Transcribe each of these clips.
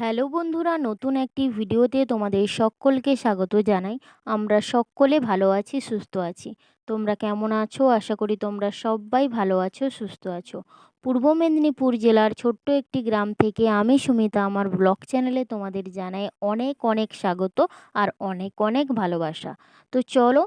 Hello বন্ধুরা, নতুন একটি ভিডিওতে তোমাদের সকলকে স্বাগত জানাই। আমরা সকলে ভালো আছি, সুস্থ আছি। তোমরা কেমন আছো? আশা করি তোমরা সবাই ভালো আছো, সুস্থ আছো। পূর্ব মেদিনীপুর জেলার ছোট্ট একটি গ্রাম থেকে আমি সুমিতা, আমার ব্লগ চ্যানেলে তোমাদের জানাই অনেক অনেক স্বাগত আর অনেক অনেক ভালোবাসা। তো চলো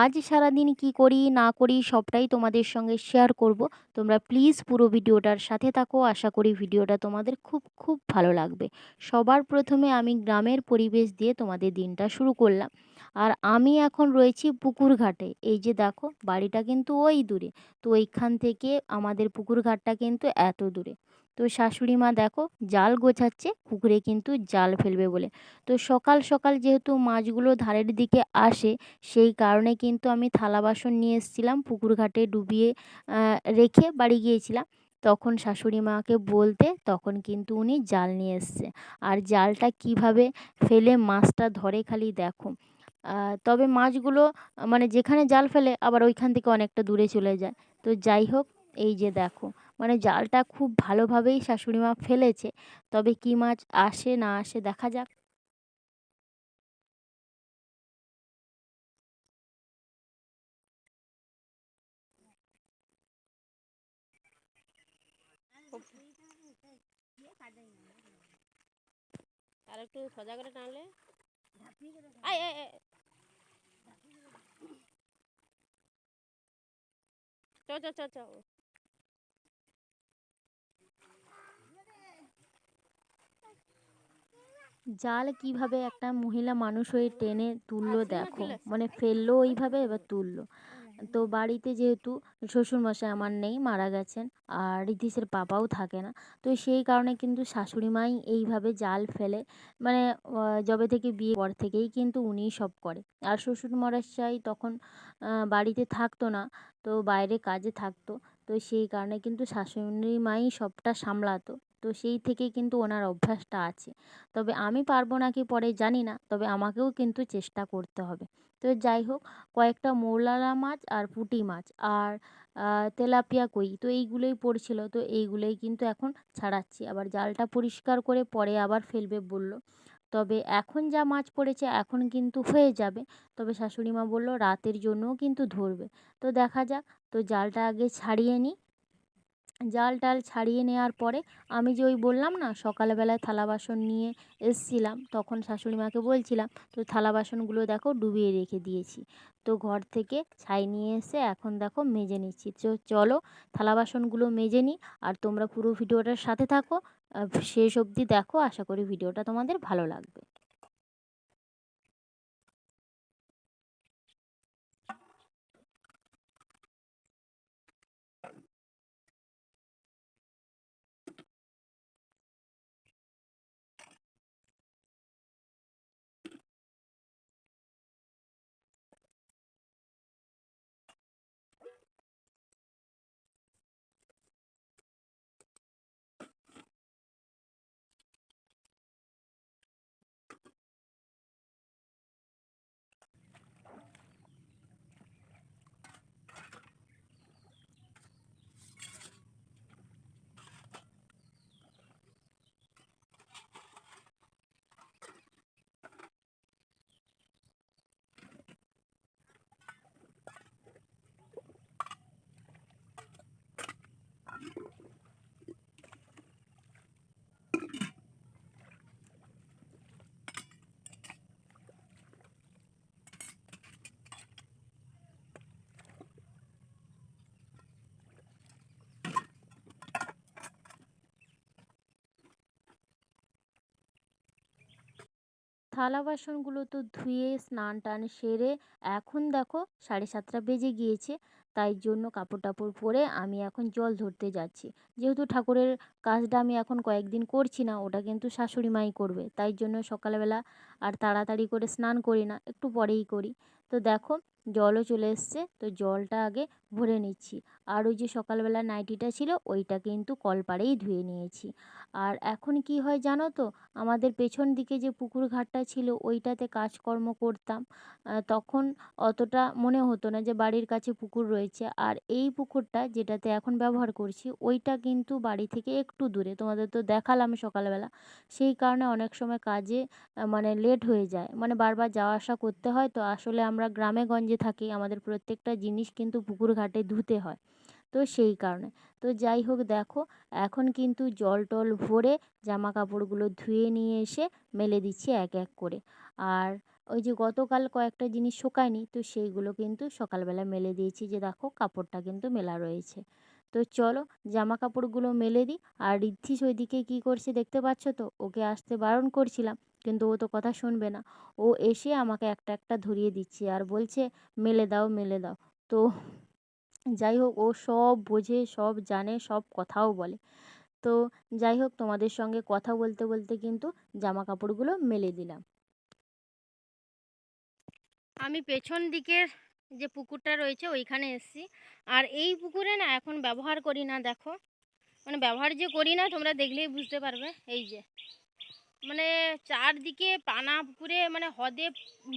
আজ সারাদিন কি করি, না করি সবটাই তোমাদের সঙ্গে শেয়ার করব। তোমরা প্লিজ পুরো ভিডিওটার সাথে থাকো। আশা করি ভিডিওটা তোমাদের খুব খুব ভালো লাগবে। সবার প্রথমে আমি গ্রামের পরিবেশ দিয়ে তোমাদের দিনটা শুরু করলাম। আর আমি এখন রয়েছি পুকুর ঘাটে। এই যে দেখো, বাড়িটা কিন্তু ওই দূরে। তো ওইখান থেকে আমাদের পুকুর ঘাটটা কিন্তু এত দূরে। তো শাশুড়ি মা দেখো জাল গোছাচ্ছে, পুকুরে কিন্তু জাল ফেলবে বলে। তো সকাল সকাল যেহেতু মাছগুলো ধারের দিকে আসে, সেই কারণে কিন্তু আমি থালা বাসন নিয়ে এসেছিলাম, পুকুর ঘাটে ডুবিয়ে রেখে বাড়ি গিয়েছিলাম। তখন শাশুড়ি মাকে বলতে তখন কিন্তু উনি জাল নিয়ে এসছে। আর জালটা কীভাবে ফেলে মাছটা ধরে খালি দেখো। তবে মাছগুলো মানে যেখানে জাল ফেলে আবার ওইখান থেকে অনেকটা দূরে চলে যায়। তো যাই হোক, এই যে দেখো। মানে জালটা খুব ভালোভাবেই শাশুড়ি মা ফেলেছে। তবে কী মাছ আসে না আসে দেখা যাক। আর একটু সোজা করে টানলে? চ চ চ চ জাল কীভাবে একটা মহিলা মানুষ হয়ে টেনে তুললো দেখো। মানে ফেলল ওইভাবে এবার তুললো। তো বাড়িতে যেহেতু শ্বশুরমশাই আমার নেই মারা গেছেন আর রিতিশের পাপাও থাকে না তো সেই কারণে কিন্তু শাশুড়ি মাই এইভাবে জাল ফেলে। মানে যবে থেকে বিয়ে পর থেকেই কিন্তু উনিই সব করে। আর শ্বশুর মশাই তখন বাড়িতে থাকতো না তো বাইরে কাজে থাকতো তো সেই কারণে কিন্তু শাশুড়ি মাই সবটা সামলাতো। তো সেই থেকেই কিন্তু ওনার অভ্যাসটা আছে। তবে আমি পারব নাকি পরে জানি না, তবে আমাকেও কিন্তু চেষ্টা করতে হবে। তো যাই হোক, কয়েকটা মৌলালা মাছ আর পুঁটি মাছ আর তেলাপিয়া কই, তো এইগুলোই পড়ছিল, তো এইগুলোই কিন্তু এখন ছাড়াচ্ছি। আবার জালটা পরিষ্কার করে পরে আবার ফেলবে বলল। তবে এখন যা মাছ পড়েছে এখন কিন্তু হয়ে যাবে। তবে শাশুড়ি মা বলল, রাতের জন্যও কিন্তু ধরবে। তো দেখা যাক, তো জালটা আগে ছাড়িয়ে নিই। জাল টাল ছাড়িয়ে নেওয়ার পরে আমি যে ওই বললাম না, সকালবেলায় থালা বাসন নিয়ে এসছিলাম, তখন শাশুড়ি মাকে বলছিলাম, তো থালা বাসনগুলো দেখো ডুবিয়ে রেখে দিয়েছি। তো ঘর থেকে ছাই নিয়ে এসে এখন দেখো মেজে নিচ্ছি। তো চলো থালা বাসনগুলো মেজে নিই আর তোমরা পুরো ভিডিওটার সাথে থাকো। শেষ অবধি দেখো, আশা করি ভিডিওটা তোমাদের ভালো লাগবে। থালা বাসনগুলো তো ধুয়ে, স্নান টান সেরে এখন দেখো সাড়ে সাতটা বেজে গিয়েছে। তাই জন্য কাপড় টাপড় পরে আমি এখন জল ধরতে যাচ্ছি। যেহেতু ঠাকুরের কাজটা আমি এখন কয়েকদিন করছি না, ওটা কিন্তু শাশুড়ি মাই করবে। তাই জন্য সকালবেলা আর তাড়াতাড়ি করে স্নান করি না, একটু পরেই করি। তো দেখো জলও চলে এসছে, তো জলটা আগে ভরে নিচ্ছি। আর ওই যে সকালবেলা নাইটিটা ছিল, ওইটা কিন্তু কলপাড়েই ধুয়ে নিয়েছি। আর এখন কি হয় জানো তো, আমাদের পেছন দিকে যে পুকুর ঘাটটা ছিল, ওইটাতে কাজকর্ম করতাম। তখন অতটা মনে হতো না যে বাড়ির কাছে পুকুর রয়েছে। আর এই পুকুরটা যেটাতে এখন ব্যবহার করছি, ওইটা কিন্তু বাড়ি থেকে একটু দূরে, তোমাদের তো দেখালাম সকালবেলা। সেই কারণে অনেক সময় কাজে মানে লেট হয়ে যায়। মানে বারবার যাওয়া আসা করতে হয়, তো আসলে আমরা গ্রামে গঞ্জে থাকি, আমাদের প্রত্যেকটা জিনিস কিন্তু পুকুর ঘাটে ধুতে হয়। তো সেই কারণে। তো যাই হোক দেখো, এখন কিন্তু জল টল ভরে জামা কাপড়গুলো ধুয়ে নিয়ে এসে মেলে দিচ্ছি এক এক করে। আর ওই যে গতকাল কয়েকটা জিনিস শোকায়নি, তো সেইগুলো কিন্তু সকালবেলা মেলে দিয়েছি যে দেখো কাপড়টা কিন্তু মেলা রয়েছে। তো চলো জামা কাপড়গুলো মেলে দিই। আর ঋদ্ধিস ওইদিকে কী করছে দেখতে পাচ্ছ তো? ওকে আসতে বারণ করছিলাম। কিন্তু ও তো কথা শুনবে না। ও এসে আমাকে একটা একটা ধরিয়ে দিচ্ছে আর বলছে, মেলে দাও মেলে দাও। তো যাই হোক, ও সব বোঝে, সব জানে, সব কথাও বলে। তো যাই হোক, তোমাদের সঙ্গে কথা বলতে বলতে কিন্তু জামা কাপড়গুলো মেলে দিলাম। আমি পেছন দিকের যে পুকুরটা রয়েছে, ওইখানে এসেছি। আর এই পুকুরে না এখন ব্যবহার করি না, দেখো। মানে ব্যবহার যে করি না, তোমরা দেখলেই বুঝতে পারবে, এই যে। মানে চারদিকে পানা পুকুরে মানে হদে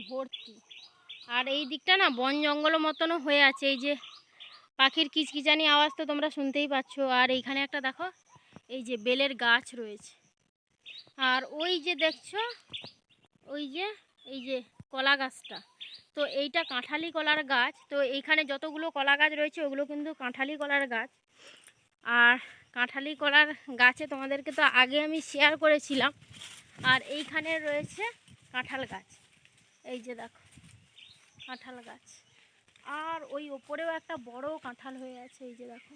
ভর্তি। আর এই দিকটা না বন জঙ্গল মতনও হয়ে আছে, এই যে পাখির কিচকিচানি আওয়াজ তো তোমরা শুনতেই পাচ্ছ। আর এইখানে একটা দেখো, এই যে বেলের গাছ রয়েছে। আর ওই যে দেখছ, ওই যে, এই যে কলা গাছটা। তো এইটা কাঁঠালি কলার গাছ। তো এইখানে যতগুলো কলা গাছ রয়েছে, ওগুলো কিন্তু কাঁঠালি কলার গাছ। আর কাঁঠালি কলার গাছে তোমাদেরকে তো আগে আমি শেয়ার করেছিলাম। আর এইখানে রয়েছে কাঁঠাল গাছ। এই যে দেখো, কাঁঠাল গাছ। আর ওই ওপরেও একটা বড় কাঁঠাল হয়ে আছে, এই যে দেখো।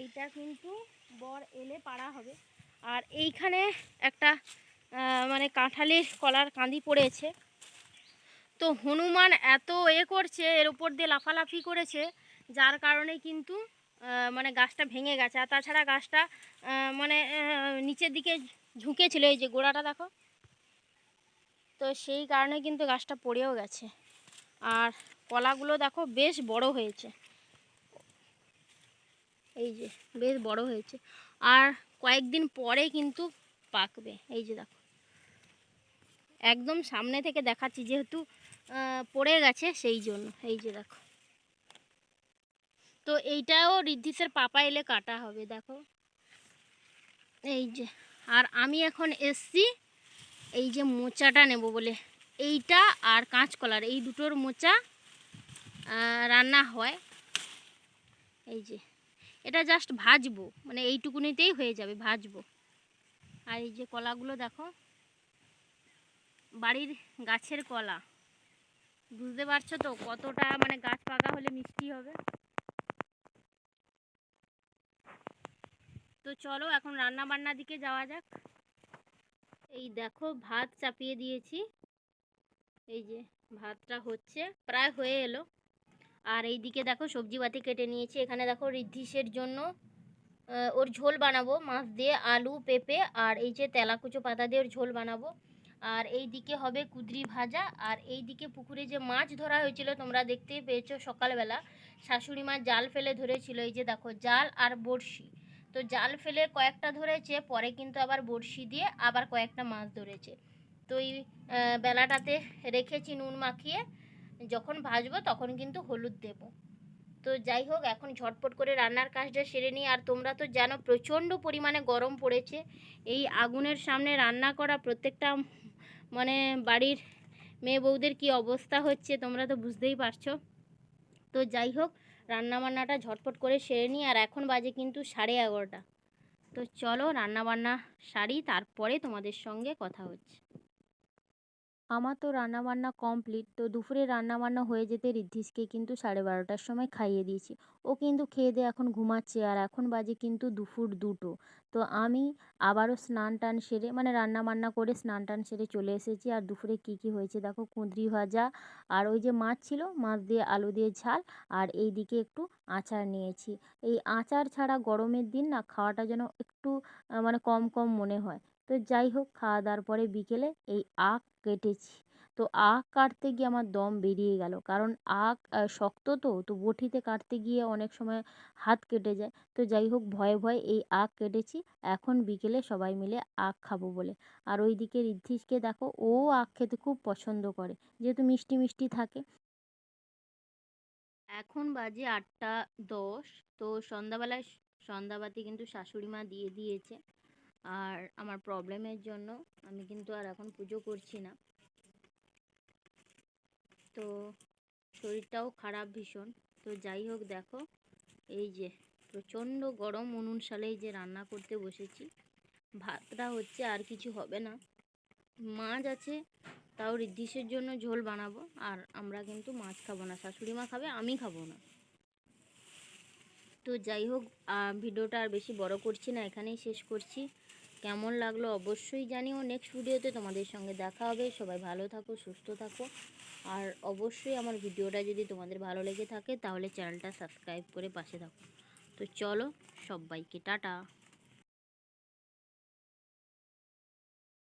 এইটা কিন্তু বর এলে পাড়া হবে। আর এইখানে একটা মানে কাঁঠালের কলার কাঁদি পড়েছে। তো হনুমান এত এ করছে, এর উপর দিয়ে লাফালাফি করেছে, যার কারণে কিন্তু মানে গাছটা ভেঙে গেছে। আর তাছাড়া গাছটা মানে নিচের দিকে ঝুঁকেছিল এই যে গোড়াটা, দেখো। তো সেই কারণে কিন্তু গাছটা পড়েও গেছে। আর কলাগুলো দেখো বেশ বড় হয়েছে। এই যে, বেশ বড় হয়েছে। আর কয়েকদিন পরে কিন্তু পাকবে। এই যে দেখো। একদম সামনে থেকে দেখাচ্ছি, যেহেতু পড়ে গেছে সেই জন্য। এই যে দেখো। তো এইটাও ঋদ্ধিসের পাপা এলে কাটা হবে, দেখো। এই যে, আর আমি এখন এসছি এই যে মোচাটা নেব বলে। এইটা আর কাঁচকলার এই দুটোর মোচা রান্না হয়। এই যে, এটা জাস্ট ভাজবো মানে এইটুকুনিতেই হয়ে যাবে, ভাজবো। আর এই যে কলাগুলো দেখো, বাড়ির গাছের কলা। বুঝতে পারছ তো কতটা মানে গাছ পাকা হলে মিষ্টি হবে? তো চলো এখন রান্না বান্নার দিকে যাওয়া যাক। এই দেখো ভাত চাপিয়ে দিয়েছি। এই যে ভাতটা হচ্ছে, প্রায় হয়ে এলো। আর এই দিকে দেখো সবজি বাতি কেটে নিয়েছি। এখানে দেখো ঋদ্ধিসের জন্য ওর ঝোল বানাবো, মাছ দিয়ে আলু, পেঁপে আর এই যে তেলাকুচো পাতা দিয়ে ওর ঝোল বানাবো। আর এই দিকে হবে কুদরি ভাজা। আর এই দিকে পুকুরে যে মাছ ধরা হয়েছিল, তোমরা দেখতেই পেয়েছ সকালবেলা। শাশুড়ি মা জাল ফেলে ধরেছিল, এই যে দেখো জাল আর বড়শি। তো জাল ফেলে কয়েকটা ধরেছে, পরে কিন্তু আবার বড়শি দিয়ে আবার কয়েকটা মাছ ধরেছে। তো এই বেলাটাতে রেখেছি নুন মাখিয়ে, যখন ভাজবো তখন কিন্তু হলুদ দেব। তো যাই হোক, এখন ঝটপট করে রান্নার কাজটা সেরে নিই। আর তোমরা তো জানো, প্রচণ্ড পরিমাণে গরম পড়েছে। এই আগুনের সামনে রান্না করা প্রত্যেকটা মানে বাড়ির মেয়ে বউদের কি অবস্থা হচ্ছে তোমরা তো বুঝতেই পারছ। তো যাই হোক রান্নাবান্নাটা ঝটপট করে সেরে নিই, আর এখন বাজে কিন্তু সাড়ে এগারোটা। তো চলো রান্নাবান্না সারি, তারপরে তোমাদের সঙ্গে কথা হচ্ছে। আমার তো রান্নাবান্না কমপ্লিট তো দুপুরে রান্নাবান্না হয়ে যেতে ঋদ্ধিসকে কিন্তু সাড়ে বারোটার সময় খাইয়ে দিয়েছি। ও কিন্তু খেয়ে দিয়ে এখন ঘুমাচ্ছে আর এখন বাজে কিন্তু দুপুর দুটো। তো আমি আবারও স্নান টান সেরে মানে রান্না বান্না করে স্নান টান সেরে চলে এসেছি। আর দুপুরে কী কী হয়েছে দেখো, কুঁদরি ভাজা আর ওই যে মাছ ছিল, মাছ দিয়ে আলু দিয়ে ঝাল আর এই দিকে একটু আচার নিয়েছি। এই আচার ছাড়া গরমের দিন না খাওয়াটা যেন একটু মানে কম কম মনে হয়। তো যাই হোক, খাওয়া দাওয়ার পরে বিকেলে এই আখ কেটেছি। তো আখ কাটতে গিয়ে আমার দম বেরিয়ে গেল। কারণ আখ শক্ত তো তো বটিতে কাটতে গিয়ে অনেক সময় হাত কেটে যায়। তো যাই হোক, ভয়ে ভয়ে এই আখ কেটেছি। এখন বিকেলে সবাই মিলে আখ খাব বলে। আর ওই দিকে ঋদ্ধিষকে দেখো, ও আখ খেতে খুব পছন্দ করে। যেহেতু মিষ্টি মিষ্টি থাকে। এখন বাজে আটটা দশ। তো সন্ধ্যাবেলায় সন্ধ্যাবাতি কিন্তু শাশুড়ি মা দিয়ে দিয়েছে। আর আমার প্রবলেমের জন্য আমি কিন্তু আর এখন পুজো করছি না। তো শরীরটাও খারাপ ভীষণ। তো যাই হোক দেখো, এই যে প্রচণ্ড গরম উনুন সালেই যে রান্না করতে বসেছি। ভাতটা হচ্ছে আর কিছু হবে না। মাছ আছে, তাও ঋদ্ধিসের জন্য ঝোল বানাবো। আর আমরা কিন্তু মাছ খাব না। শাশুড়ি মা খাবে, আমি খাব না। তো যাই হোক ভিডিওটা আর বেশি বড় করছি না, এখানেই শেষ করছি। কেমন লাগল অবশ্যই জানিও নেক্সট ভিডিওতে তোমাদের সঙ্গে দেখা হবে। সবাই ভালো থাকো, সুস্থ থাকো। আর অবশ্যই আমার ভিডিওটা যদি তোমাদের ভালো লেগে থাকে, তাহলে চ্যানেলটা সাবস্ক্রাইব করে পাশে থাকো। তো চলো, সবাইকে টাটা।